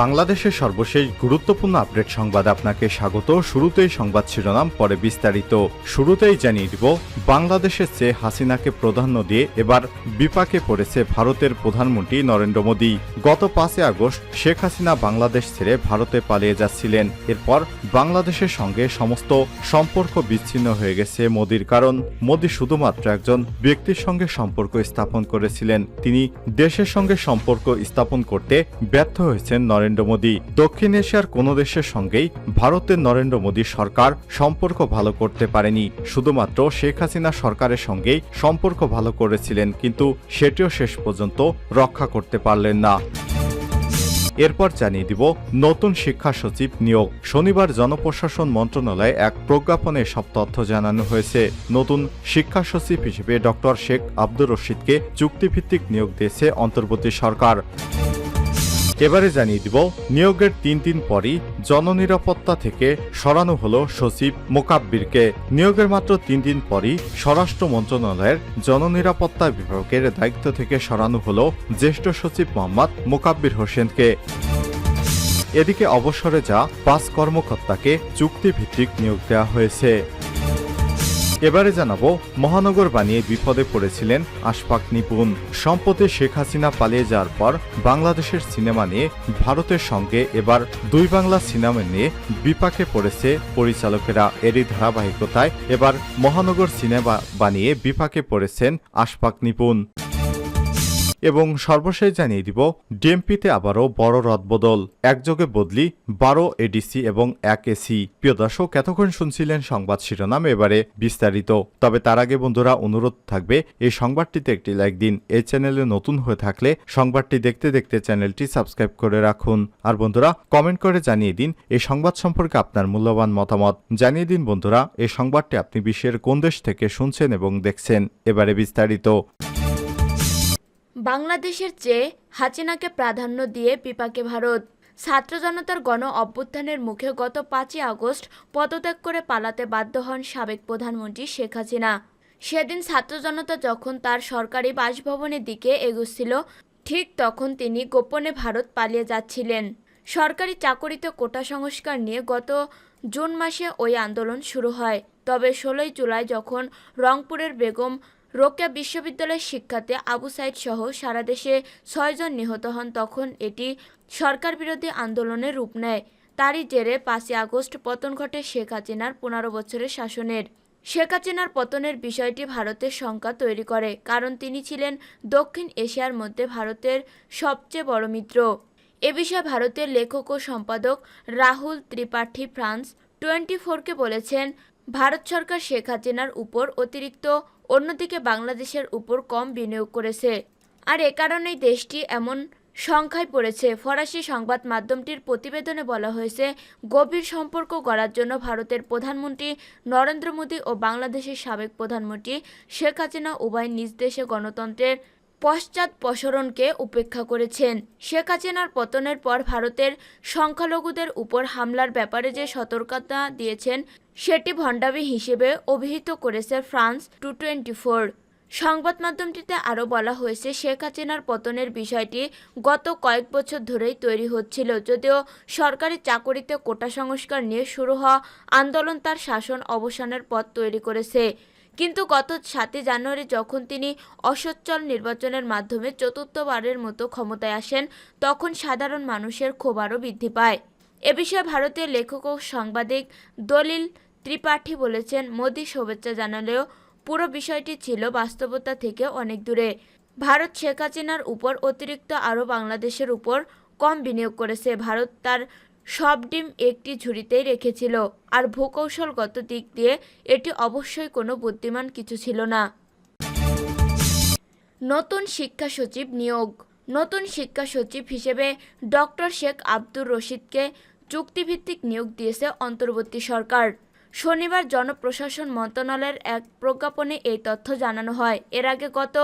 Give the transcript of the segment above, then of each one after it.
বাংলাদেশের সর্বশেষ গুরুত্বপূর্ণ আপডেট সংবাদ আপনাকে স্বাগত। শুরুতেই সংবাদ শিরোনাম, পরে বিস্তারিত। শুরুতেই জানিয়ে দিব বাংলাদেশের চেয়ে হাসিনাকে প্রাধান্য দিয়ে এবার বিপাকে পড়েছে ভারতের প্রধানমন্ত্রী নরেন্দ্র মোদী। গত পাঁচই আগস্ট শেখ হাসিনা বাংলাদেশ ছেড়ে ভারতে পালিয়ে যাচ্ছিলেন। এরপর বাংলাদেশের সঙ্গে সমস্ত সম্পর্ক বিচ্ছিন্ন হয়ে গেছে মোদীর কারণ। মোদী শুধুমাত্র একজন ব্যক্তির সঙ্গে সম্পর্ক স্থাপন করেছিলেন। তিনি দেশের সঙ্গে সম্পর্ক স্থাপন করতে ব্যর্থ হয়েছেন নরেন্দ্র মোদী। দক্ষিণ এশিয়ার কোনো দেশের সঙ্গেই ভারতের নরেন্দ্র মোদী সরকার সম্পর্ক ভালো করতে পারেনি। শুধুমাত্র শেখ হাসিনা সরকারের সঙ্গেই সম্পর্ক ভালো করেছিলেন, কিন্তু সেটিও শেষ পর্যন্ত রক্ষা করতে পারলেন না। এরপর জানিয়ে দিব নতুন শিক্ষা সচিব নিয়োগ। শনিবার জনপ্রশাসন মন্ত্রণালয়ে এক প্রজ্ঞাপনে সব তথ্য জানানো হয়েছে। নতুন শিক্ষা সচিব হিসেবে ডক্টর শেখ আব্দুর রশিদকে চুক্তিভিত্তিক নিয়োগ দিয়েছে অন্তর্বর্তী সরকার। এবারে জানিয়ে দিব, নিয়োগের তিন দিন পরই জননিরাপত্তা থেকে সরানো হলো সচিব মোকাব্বিরকে। নিয়োগের মাত্র তিন দিন পরই স্বরাষ্ট্র মন্ত্রণালয়ের জননিরাপত্তা বিভাগের দায়িত্ব থেকে সরানো হলো জ্যেষ্ঠ সচিব মোহাম্মদ মোকাব্বির হোসেনকে। এদিকে অবসরে যা পাঁচ কর্মকর্তাকে চুক্তিভিত্তিক নিয়োগ দেওয়া হয়েছে। এবারে জানাব, মহানগর বানিয়ে বিপদে পড়েছিলেন আশফাক নিপুণ। সম্পদে শেখ হাসিনা পালিয়ে যাওয়ার পর বাংলাদেশের সিনেমা নিয়ে, ভারতের সঙ্গে এবার দুই বাংলা সিনেমা নিয়ে বিপাকে পড়েছে পরিচালকেরা। এরই ধারাবাহিকতায় এবার মহানগর সিনেমা বানিয়ে বিপাকে পড়েছেন আশফাক নিপুণ। এবং সর্বশেষ জানিয়ে দিব, ডিএমপিতে আবারও বড় রদবদল। একযোগে বদলি, বারো এডিসি এবং এক এসি। প্রিয় দর্শক, এতক্ষণ শুনছিলেন সংবাদ শিরোনাম, এবারে বিস্তারিত। তবে তার আগে বন্ধুরা, অনুরোধ থাকবে, এই সংবাদটিতে একটি লাইক দিন। এই চ্যানেলে নতুন হয়ে থাকলে সংবাদটি দেখতে দেখতে চ্যানেলটি সাবস্ক্রাইব করে রাখুন। আর বন্ধুরা, কমেন্ট করে জানিয়ে দিন, এই সংবাদ সম্পর্কে আপনার মূল্যবান মতামত। জানিয়ে দিন বন্ধুরা, এই সংবাদটি আপনি বিশ্বের কোন দেশ থেকে শুনছেন এবং দেখছেন। এবারে বিস্তারিত। বাংলাদেশের চেয়ে হাসিনাকে প্রাধান্য দিয়ে বিপাকে ভারত। ছাত্র জনতার গণ অভ্যুত্থানের মুখে গত পাঁচই আগস্ট পদত্যাগ করে পালাতে বাধ্য হন সাবেক প্রধানমন্ত্রী শেখ হাসিনা। সেদিন ছাত্র জনতা যখন তার সরকারি বাসভবনের দিকে এগুচ্ছিল, ঠিক তখন তিনি গোপনে ভারত পালিয়ে যাচ্ছিলেন। সরকারি চাকরিতে কোটা সংস্কার নিয়ে গত জুন মাসে ওই আন্দোলন শুরু হয়। তবে ষোলোই জুলাই যখন রংপুরের বেগম রোকেয়া বিশ্ববিদ্যালয়ের শিক্ষার্থী আবু সাইদ সহ সারা দেশে ছয়জন নিহত হন, তখন এটি সরকার বিরোধী আন্দোলনের রূপ নেয়। তারই জেরে পাঁচই আগস্ট পতন ঘটে শেখ হাসিনার পনেরো বছরের শাসনের। শেখ হাসিনার পতনের বিষয়টি ভারতের শঙ্কা তৈরি করে, কারণ তিনি ছিলেন দক্ষিণ এশিয়ার মধ্যে ভারতের সবচেয়ে বড় মিত্র। এ বিষয়ে ভারতের লেখক ও সম্পাদক রাহুল ত্রিপাঠী ফ্রান্স টোয়েন্টি ফোরকে বলেছেন ভারত সরকার শেখ হাসিনার উপর অতিরিক্ত, অন্যদিকে বাংলাদেশের উপর কম বিনিয়োগ করেছে। আর এ কারণেই দেশটি এমন সংখ্যায় পড়েছে। ফরাসি সংবাদ মাধ্যমটির প্রতিবেদনে বলা হয়েছে, গভীর সম্পর্ক গড়ার জন্য ভারতের প্রধানমন্ত্রী নরেন্দ্র মোদী ও বাংলাদেশের সাবেক প্রধানমন্ত্রী শেখ হাসিনা উভয় নিজ দেশে গণতন্ত্রের পশ্চাৎপসরণকে উপেক্ষা করেছেন। শেখ হাসিনার পতনের পর ভারতের সংখ্যালঘুদের উপর হামলার ব্যাপারে যে সতর্কতা দিয়েছেন, সেটি ভণ্ডামি হিসেবে অভিহিত করেছে ফ্রান্স টু টোয়েন্টি ফোর সংবাদ মাধ্যমটিতে আরও বলা হয়েছে, শেখ হাসিনার পতনের বিষয়টি গত কয়েক বছর ধরেই তৈরি হচ্ছিল, যদিও সরকারি চাকরিতে কোটা সংস্কার নিয়ে শুরু হওয়া আন্দোলন তার শাসন অবসানের পথ তৈরি করেছে। কিন্তু গত সাতই জানুয়ারি যখন তিনি অসচ্ছল নির্বাচনের মাধ্যমে চতুর্থবারের মতো ক্ষমতায় আসেন, তখন সাধারণ মানুষের ক্ষোভ আরও বৃদ্ধি পায়। এ বিষয়ে ভারতীয় লেখক ও সাংবাদিক দলিল ত্রিপাঠী বলেছেন, মোদী শুভেচ্ছা জানালেও পুরো বিষয়টি ছিল বাস্তবতা থেকে অনেক দূরে। ভারত শেখ হাসিনার উপর অতিরিক্ত আরও বাংলাদেশের উপর কম বিনিয়োগ করেছে। ভারত তার সব ডিম একটি ঝুড়িতেই রেখেছিল। আর ভূকৌশলগত দিক দিয়ে এটি অবশ্যই কোনো বুদ্ধিমান কিছু ছিল না। নতুন শিক্ষা সচিব নিয়োগ। নতুন শিক্ষা সচিব হিসেবে ডক্টর শেখ আব্দুর রশিদকে চুক্তিভিত্তিক নিয়োগ দিয়েছে অন্তর্বর্তী সরকার। শনিবার জনপ্রশাসন মন্ত্রণালয়ের এক প্রজ্ঞাপনে এই তথ্য জানানো হয়। এর আগে গত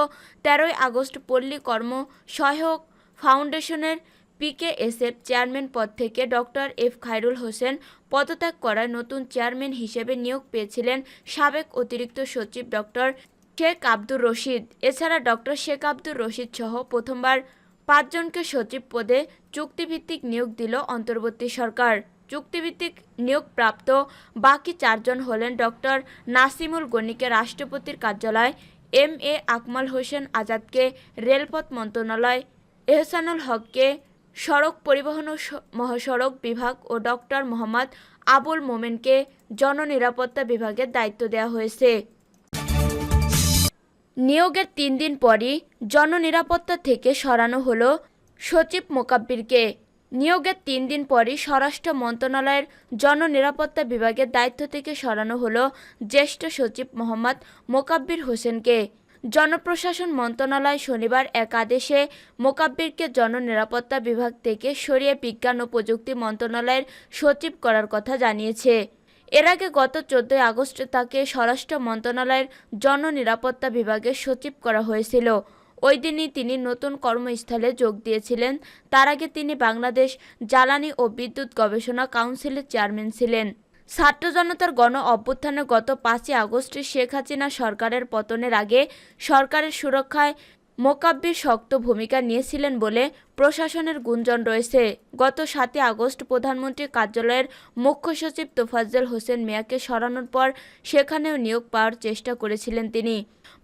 তেরোই আগস্ট পল্লী কর্ম সহায়ক ফাউন্ডেশনের পিকেএসএফ চেয়ারম্যান পদ থেকে ডক্টর এফ খায়রুল হোসেন পদত্যাগ করায় নতুন চেয়ারম্যান হিসেবে নিয়োগ পেয়েছিলেন সাবেক অতিরিক্ত সচিব ডক্টর শেখ আব্দুর রশিদ। এছাড়া ডক্টর শেখ আব্দুর রশিদ সহ প্রথমবার পাঁচজনকে সচিব পদে চুক্তিভিত্তিক নিয়োগ দিল অন্তর্বর্তী সরকার। চুক্তিভিত্তিক নিয়োগপ্রাপ্ত বাকি চারজন হলেন ডক্টর নাসিমুল গনিকে রাষ্ট্রপতির কার্যালয়, এম এ আকমাল হোসেন আজাদকে রেলপথ মন্ত্রণালয়, এহসানুল হককে সড়ক পরিবহন ও মহাসড়ক বিভাগ ও ডক্টর মোহাম্মদ আবুল মোমেনকে জননিরাপত্তা বিভাগের দায়িত্ব দেওয়া হয়েছে। নিয়োগের তিন দিন পরই জননিরাপত্তা থেকে সরানো হলো সচিব মোকাব্বিরকে। নিয়োগের তিন দিন পরই স্বরাষ্ট্র মন্ত্রণালয়ের জননিরাপত্তা বিভাগের দায়িত্ব থেকে সরানো হলো জ্যেষ্ঠ সচিব মোহাম্মদ মোকাব্বির হোসেনকে। জনপ্রশাসন মন্ত্রণালয় শনিবার এক আদেশে মোকাব্বিরকে জননিরাপত্তা বিভাগ থেকে সরিয়ে বিজ্ঞান ও প্রযুক্তি মন্ত্রণালয়ের সচিব করার কথা জানিয়েছে। এর আগে গত চোদ্দই আগস্ট তাকে স্বরাষ্ট্র মন্ত্রণালয়ের জননিরাপত্তা বিভাগের সচিব করা হয়েছিল। ওই দিনই তিনি নতুন কর্মস্থলে যোগ দিয়েছিলেন। তার আগে তিনি বাংলাদেশ জ্বালানি ও বিদ্যুৎ গবেষণা কাউন্সিলের চেয়ারম্যান ছিলেন। ছাত্র জনতার গণ অভ্যুত্থানে গত পাঁচই আগস্টে শেখ হাসিনা সরকারের পতনের আগে সরকারের সুরক্ষায় মোকাব্বির শক্ত ভূমিকা নিয়েছিলেন বলে প্রশাসনের গুঞ্জন রয়েছে। গত সাতই আগস্ট প্রধানমন্ত্রী কার্যালয়ের মুখ্য সচিব তোফাজ্জল হোসেন মিয়াকে সরানোর পর সেখানেও নিয়োগ পাওয়ার চেষ্টা করেছিলেন তিনি।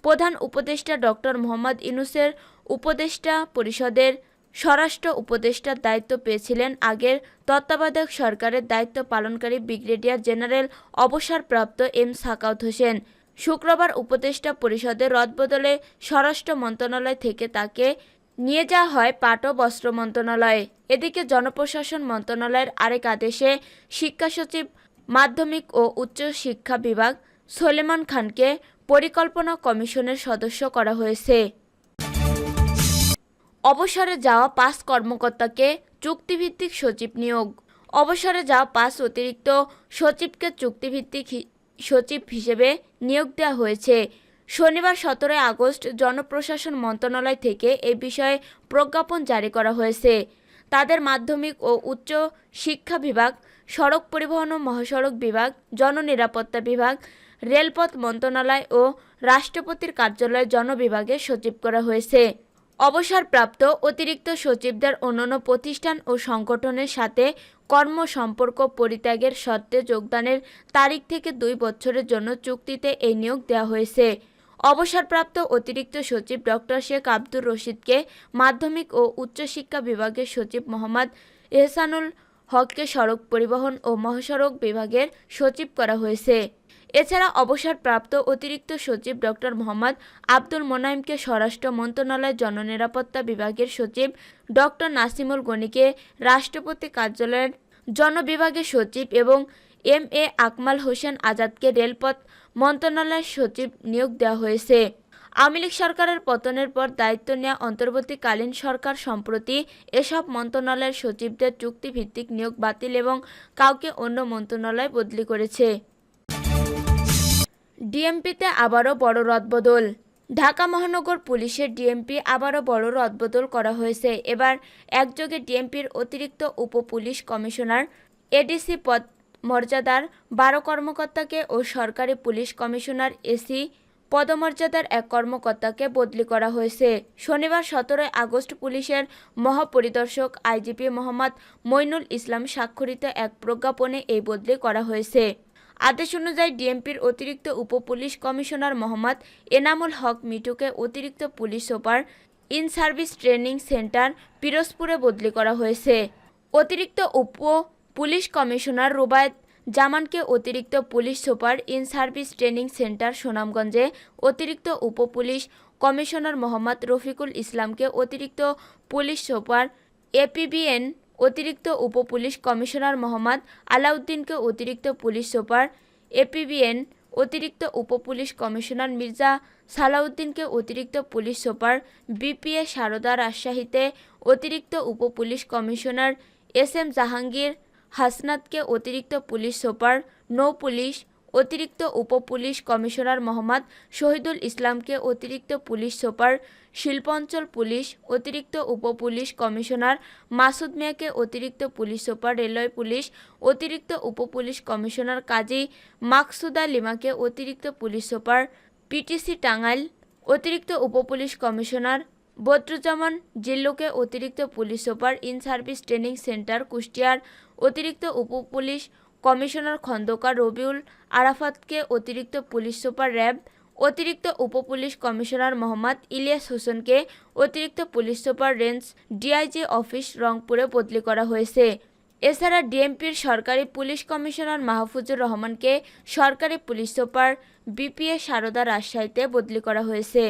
প্রধান উপদেষ্টা ডক্টর মোহাম্মদ ইনুসের উপদেষ্টা পরিষদের স্বরাষ্ট্র উপদেষ্টার দায়িত্ব পেয়েছিলেন আগের তত্ত্বাবধায়ক সরকারের দায়িত্ব পালনকারী ব্রিগেডিয়ার জেনারেল অবসরপ্রাপ্ত এম সাকাউত হোসেন। শুক্রবার উপদেষ্টা পরিষদের রদবদলে স্বরাষ্ট্র মন্ত্রণালয় থেকে তাকে নিয়ে যাওয়া হয় পাট ও বস্ত্র মন্ত্রণালয়ে। এদিকে জনপ্রশাসন মন্ত্রণালয়ের আরেক আদেশে শিক্ষা সচিব, মাধ্যমিক ও উচ্চ শিক্ষা বিভাগ সলেমান খানকে পরিকল্পনা কমিশনের সদস্য করা হয়েছে। অবসরে যাওয়া পাঁচ কর্মকর্তাকে চুক্তিভিত্তিক সচিব নিয়োগ। অবসরে যাওয়া পাঁচ অতিরিক্ত সচিবকে চুক্তিভিত্তিক সচিব হিসেবে নিয়োগ দেওয়া হয়েছে। শনিবার সতেরোই আগস্ট জনপ্রশাসন মন্ত্রণালয় থেকে এ বিষয়ে প্রজ্ঞাপন জারি করা হয়েছে। তাদের মাধ্যমিক ও উচ্চ শিক্ষা বিভাগ, সড়ক পরিবহন ও মহাসড়ক বিভাগ, জননিরাপত্তা বিভাগ, রেলপথ মন্ত্রণালয় ও রাষ্ট্রপতির কার্যালয় জনবিভাগে সচিব করা হয়েছে। অবসরপ্রাপ্ত অতিরিক্ত সচিবদের অন্যান্য প্রতিষ্ঠান ও সংগঠনের সাথে কর্ম সম্পর্ক পরিত্যাগের শর্তে যোগদানের তারিখ থেকে দুই বছরের জন্য চুক্তিতে এই নিয়োগ দেওয়া হয়েছে। অবসরপ্রাপ্ত অতিরিক্ত সচিব ডক্টর শেখ আব্দুর রশিদকে মাধ্যমিক ও উচ্চশিক্ষা বিভাগের সচিব মোহাম্মদ এহসানুল হককে সড়ক পরিবহন ও মহাসড়ক বিভাগের সচিব করা হয়েছে। এছাড়া অবসরপ্রাপ্ত অতিরিক্ত সচিব ডক্টর মোহাম্মদ আব্দুল মোনাইমকে স্বরাষ্ট্র মন্ত্রণালয়ের জননিরাপত্তা বিভাগের সচিব ডক্টর নাসিমুল গনিকে রাষ্ট্রপতি কার্যালয়ের জনবিভাগের সচিব এবং এম এ আকমাল হোসেন আজাদকে রেলপথ মন্ত্রণালয়ের সচিব নিয়োগ দেওয়া হয়েছে। আওয়ামী লীগ সরকারের পতনের পর দায়িত্ব নেওয়া অন্তর্বর্তীকালীন সরকার সম্প্রতি এসব মন্ত্রণালয়ের সচিবদের চুক্তিভিত্তিক নিয়োগ বাতিল এবং কাউকে অন্য মন্ত্রণালয়ে বদলি করেছে। ডিএমপিতে আবারও বড় রদবদল। ঢাকা মহানগর পুলিশের ডিএমপি আবারও বড় রদবদল করা হয়েছে। এবার একযোগে ডিএমপির অতিরিক্ত উপ পুলিশ কমিশনার, এডিসি পদ মর্যাদার বারো কর্মকর্তাকে ও সরকারি পুলিশ কমিশনার এসি পদমর্যাদার এক কর্মকর্তাকে বদলি করা হয়েছে। শনিবার সতেরোই আগস্ট পুলিশের মহাপরিদর্শক আইজিপি মোহাম্মদ মইনুল ইসলাম স্বাক্ষরিত এক প্রজ্ঞাপনে এই বদলি করা হয়েছে। আদেশ অনুযায়ী ডিএমপির অতিরিক্ত উপ পুলিশ কমিশনার মোহাম্মদ এনামুল হক মিটুকে অতিরিক্ত police super in service training centre পিরোজপুরে বদলি করা হয়েছে। অতিরিক্ত উপ পুলিশ কমিশনার রুবায়েত জামানকে অতিরিক্ত police super in service training centre সুনামগঞ্জে অতিরিক্ত উপপুলিশ কমিশনার মোহাম্মদ রফিকুল ইসলামকে অতিরিক্ত পুলিশ সুপার এপিবিএন অতিরিক্ত উপপুলিশ কমিশনার মোহাম্মদ আলাউদ্দিনকে অতিরিক্ত পুলিশ সুপার এপিবিএন অতিরিক্ত উপপুলিশ কমিশনার মির্জা সালাউদ্দিনকে অতিরিক্ত পুলিশ সুপার বিপিএ সারদা রাজশাহীতে অতিরিক্ত উপপুলিশ কমিশনার এস এম জাহাঙ্গীর হাসনাতকে অতিরিক্ত পুলিশ সুপার, নৌ পুলিশ, অতিরিক্ত উপ পুলিশ কমিশনার মোহাম্মদ শহীদুল ইসলামকে অতিরিক্ত পুলিশ সুপার, শিল্পাঞ্চল পুলিশ, অতিরিক্ত উপ পুলিশ কমিশনার মাসুদ মিয়াকে অতিরিক্ত পুলিশ সুপার, রেলওয়ে পুলিশ, অতিরিক্ত উপ পুলিশ কমিশনার কাজী মাকসুদা লিমাকে অতিরিক্ত পুলিশ সুপার, পিটিসি টাঙ্গাইল, অতিরিক্ত উপ পুলিশ কমিশনার বদরুজ্জামান জিল্লুকে অতিরিক্ত police super, in service training centre কুষ্টিয়ার অতিরিক্ত উপ পুলিশ কমিশনার খন্দকার রবিউল আরাফাতকে অতিরিক্ত পুলিশ সুপার র্যাব, অতিরিক্ত উপ পুলিশ কমিশনার মোহাম্মদ ইলিয়াস হোসেনকে অতিরিক্ত police super range DIG office রংপুরে বদলি করা হয়েছে। এছাড়া ডিএমপির সরকারি পুলিশ কমিশনার মাহফুজুর রহমানকে সরকারি পুলিশ সুপার বিপিএ সারদা রাজশাহীতে বদলি করা হয়েছে।